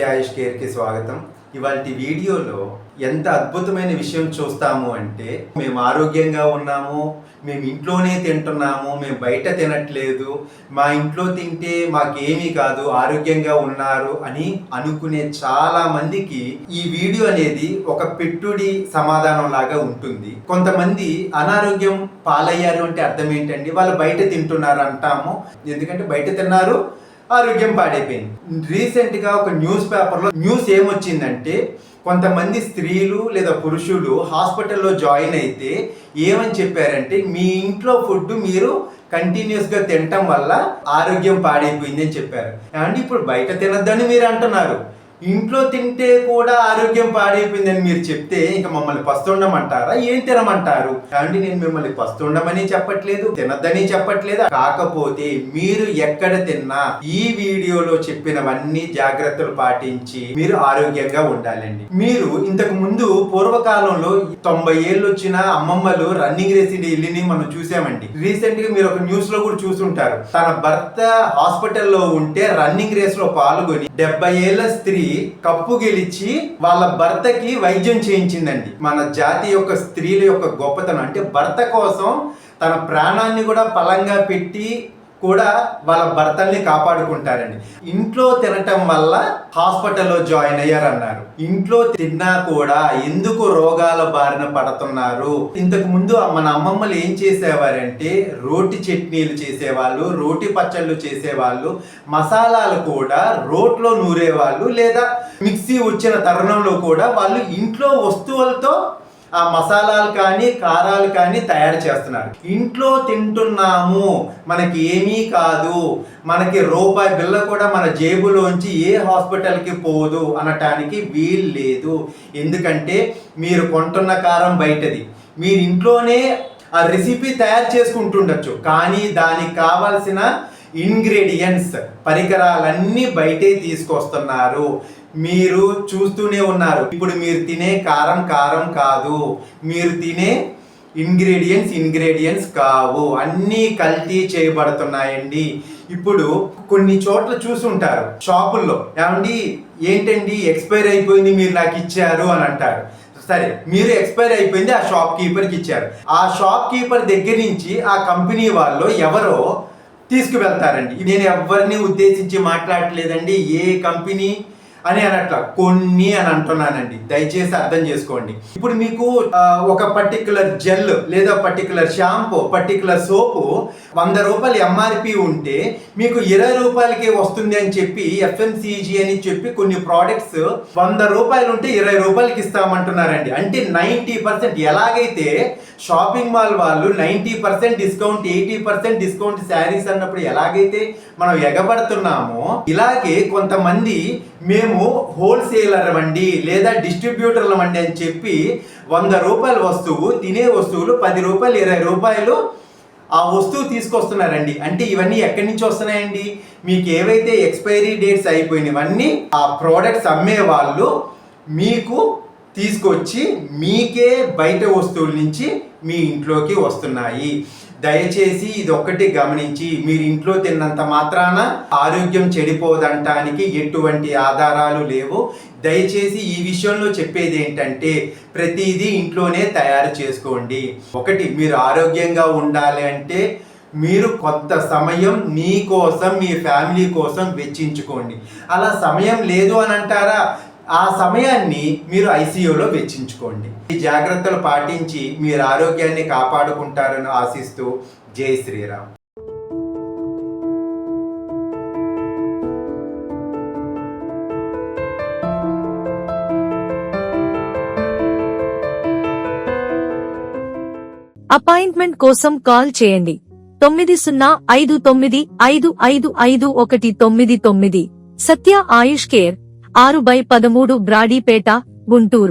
సత్య ఆయుష్ కేర్కి స్వాగతం. ఇవాళ వీడియోలో ఎంత అద్భుతమైన విషయం చూస్తాము అంటే మేము ఆరోగ్యంగా ఉన్నాము మేము ఇంట్లోనే తింటున్నాము మేము బయట తినట్లేదు మా ఇంట్లో తింటే మాకేమీ కాదు ఆరోగ్యంగా ఉన్నారు అని అనుకునే చాలా మందికి ఈ వీడియో అనేది ఒక పెట్టుడి సమాధానం లాగా ఉంటుంది. కొంతమంది అనారోగ్యం పాలయ్యారు అంటే అర్థం ఏంటండి? వాళ్ళు బయట తింటున్నారు అంటాము. ఎందుకంటే బయట తిన్నారు ఆరోగ్యం పాడైపోయింది. రీసెంట్గా ఒక న్యూస్ పేపర్లో న్యూస్ ఏమొచ్చిందంటే కొంతమంది స్త్రీలు లేదా పురుషులు హాస్పిటల్లో జాయిన్ అయితే ఏమని చెప్పారంటే మీ ఇంట్లో ఫుడ్ మీరు కంటిన్యూస్గా తినటం వల్ల ఆరోగ్యం పాడైపోయింది అని చెప్పారు. అండ్ ఇప్పుడు బయట తినద్దని మీరు అంటున్నారు. ఇంట్లో తింటే కూడా ఆరోగ్యం పాడైపోయిందని మీరు చెప్తే ఇంకా మమ్మల్ని పస్తుండమంటారా? ఏం తినమంటారు? కాబట్టి నేను మిమ్మల్ని పస్తుండమని చెప్పట్లేదు తినద్దని చెప్పట్లేదు? కాకపోతే మీరు ఎక్కడ తిన్నా ఈ వీడియోలో చెప్పినవన్నీ జాగ్రత్తలు పాటించి మీరు ఆరోగ్యంగా ఉండాలండి. మీరు ఇంతకు ముందు పూర్వకాలంలో తొంభై ఏళ్ళు వచ్చిన అమ్మమ్మలు రన్నింగ్ రేస్ ఇల్లుని మనం చూసామండి. రీసెంట్గా మీరు ఒక న్యూస్లో కూడా చూసుంటారు. తన భర్త హాస్పిటల్లో ఉంటే రన్నింగ్ రేస్లో పాల్గొని డెబ్బై ఏళ్ళ స్త్రీ కప్పు గెలిచి వాళ్ళ భర్తకి వైద్యం చేయించిందండి. మన జాతి యొక్క స్త్రీల యొక్క గొప్పతనం. అంటే భర్త కోసం తన ప్రాణాన్ని కూడా పలంగా పెట్టి కూడా వాళ్ళ భర్తల్ని కాపాడుకుంటారండి. ఇంట్లో తినటం వల్ల హాస్పిటల్లో జాయిన్ అయ్యారన్నారు. ఇంట్లో తిన్నా కూడా ఎందుకు రోగాల బారిన పడుతున్నారు? ఇంతకు ముందు మన అమ్మమ్మలు ఏం చేసేవారంటే రోటి చట్నీలు చేసేవాళ్ళు రోటి పచ్చళ్ళు చేసేవాళ్ళు మసాలాలు కూడా రోట్లో నూరేవాళ్ళు లేదా మిక్సీ వచ్చిన తరుణంలో కూడా వాళ్ళు ఇంట్లో వస్తువులతో ఆ మసాలాలు కానీ కారాలు కానీ తయారు చేస్తున్నారు ఇంట్లో తింటున్నాము. మనకి ఏమీ కాదు. మనకి రూపాయి బిల్ల కూడా మన జేబులోంచి ఏ హాస్పిటల్కి పోదు అనటానికి వీలు లేదు. ఎందుకంటే మీరు కొంటున్న కారం బయటది. మీరు ఇంట్లోనే ఆ రెసిపీ తయారు చేసుకుంటుండొచ్చు. కానీ దానికి కావాల్సిన ఇంగ్రీడియంట్స్ పరికరాలన్నీ బయటే తీసుకొస్తున్నారు. మీరు చూస్తూనే ఉన్నారు. ఇప్పుడు మీరు తినే కారం కారం కాదు. మీరు తినే ఇంగ్రీడియంట్స్ ఇంగ్రీడియంట్స్ కావు. అన్నీ కల్తీ చేయబడుతున్నాయండి. ఇప్పుడు కొన్ని చోట్ల చూసుంటారు. షాపుల్లో ఏమండి ఏంటండి ఎక్స్పైర్ అయిపోయింది మీరు నాకు ఇచ్చారు అని అంటారు. సరే మీరు ఎక్స్పైర్ అయిపోయింది ఆ షాప్ కీపర్కి ఇచ్చారు. ఆ షాప్ కీపర్ దగ్గర నుంచి ఆ కంపెనీ వాళ్ళు ఎవరో తీసుకువెళ్తారండి. నేను ఎవరిని ఉద్దేశించి మాట్లాడలేదండి ఏ కంపెనీ అని అనట్ల కొన్ని అని అంటున్నానండి. దయచేసి అర్థం చేసుకోండి. ఇప్పుడు మీకు ఒక పర్టికులర్ జెల్ లేదా పర్టికులర్ షాంపూ పర్టికులర్ సోపు వంద రూపాయలు ఎంఆర్పి ఉంటే మీకు ఇరవై రూపాయలకే వస్తుంది అని చెప్పి ఎఫ్ఎంసీజీ అని చెప్పి కొన్ని ప్రోడక్ట్స్ వంద రూపాయలు ఉంటే ఇరవై రూపాయలకి ఇస్తామంటున్నారండి. అంటే నైంటీ పర్సెంట్ ఎలాగైతే షాపింగ్ మాల్ వాళ్ళు ninety percent discount eighty percent discount saris అన్నప్పుడు ఎలాగైతే మనం ఎగబడుతున్నామో ఇలాగే కొంతమంది మేము హోల్సేలర్ అండి లేదా డిస్ట్రిబ్యూటర్ల అండి అని చెప్పి వంద రూపాయల వస్తువు తినే వస్తువులు పది రూపాయలు ఇరవై రూపాయలు ఆ వస్తువు తీసుకొస్తున్నారండి. అంటే ఇవన్నీ ఎక్కడి నుంచి వస్తున్నాయండి? మీకు ఏవైతే ఎక్స్పైరీ డేట్స్ అయిపోయినవన్నీ ఆ ప్రోడక్ట్స్ అమ్మే వాళ్ళు మీకు తీసుకొచ్చి మీకే బయట వస్తువుల నుంచి మీ ఇంట్లోకి వస్తున్నాయి. దయచేసి ఇది ఒక్కటి గమనించి మీరు ఇంట్లో తిన్నంత మాత్రాన ఆరోగ్యం చెడిపోదంటానికి ఎటువంటి ఆధారాలు లేవు. దయచేసి ఈ విషయంలో చెప్పేది ఏంటంటే ప్రతిదీ ఇంట్లోనే తయారు చేసుకోండి. ఒకటి మీరు ఆరోగ్యంగా ఉండాలి అంటే మీరు కొంత సమయం మీ కోసం మీ ఫ్యామిలీ కోసం వెచ్చించుకోండి. అలా సమయం లేదు అని అంటారా ఆ సమయాన్ని మీరు ఐసీయూలో వెచ్చించుకోండి. ఈ జాగ్రత్తలు పాటించి మీరు ఆరోగ్యాన్ని కాపాడుకుంటారని ఆశిస్తూ జై శ్రీరామ్. అపాయింట్మెంట్ కోసం కాల్ చేయండి. తొమ్మిది సున్నా ఐదు తొమ్మిది ఐదు ఐదు ఐదు ఒకటి తొమ్మిది తొమ్మిది. సత్య ఆయుష్ కేర్. ఆరు బై పదమూడు బ్రాడీపేట గుంటూరు.